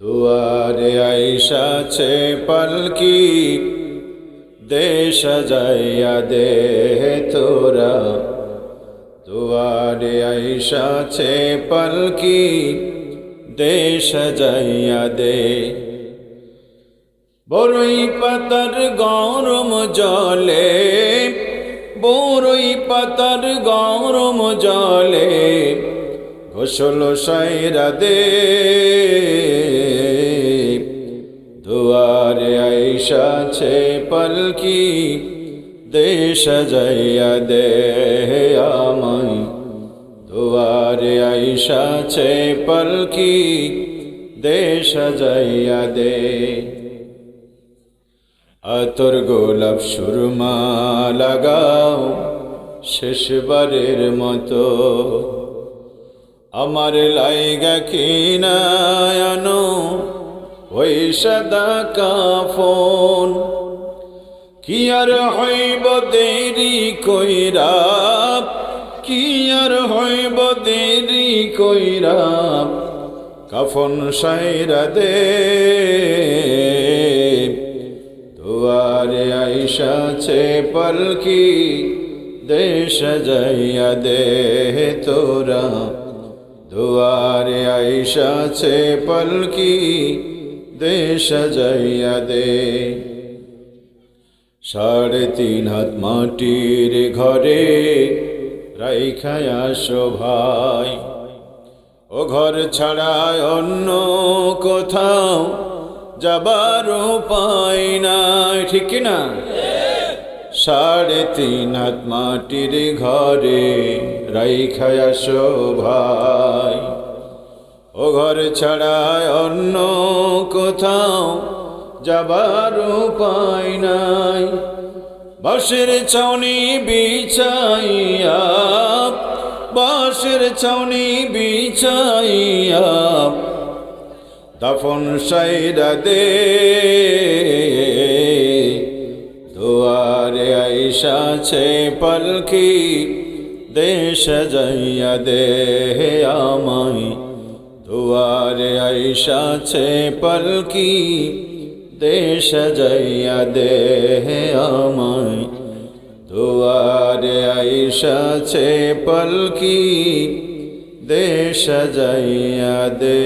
দুয়ারে আইসাছে পালকি দেশ যাইয়া দে তোরা। দুয়ারে আইসাছে পালকি দেশ যাইয়া দে। বড়ই পাতার গরম জলে বড়ই পাতার গরম জলে গোসল সাইরা দে। দুয়ারে আইসাছে পালকি, দেশ যাইয়া দে আমায়। দুয়ারে আইসাছে পালকি, দেশ যাইয়া দে। আতর গোলাপ সুরমা লাগাও শেষবারের মতো। আমার লাইগা কিনায়ানো ওই সদা কাফন কি আর হইব দেরি কইরা কি আর হইব দেরি কইরা কাফন সাইরা দে দুয়ারে আইসাছে পালকি দেশ যাইয়া দে তোরা দুয়ারে আইসাছে পালকি, দেশ যাইয়া দে। সাড়ে তিন হাত মাটির ঘরে রাইখায়া ভাই। ও ঘর ছাড়ায় অন্য কোথাও যাবার উপায় নাই, ঠিক না? সাড়ে তিন হাত মাটির ঘরে রাইখায়া শোভাই ও ঘর ছাড়ায় অন্য কোথাও যাবার উপায় নাই। বাঁশের ছাউনি বিছাইয়া, বাঁশের ছাউনি বিছাইয়া, দফন সাইরা দে আইসাছে পালকি দেশ যাইয়া দে আমায়। দুয়ারে আইসাছে পালকি দেশ যাইয়া দে আমায়। দুয়ারে আইসাছে পালকি দেশ যাইয়া দে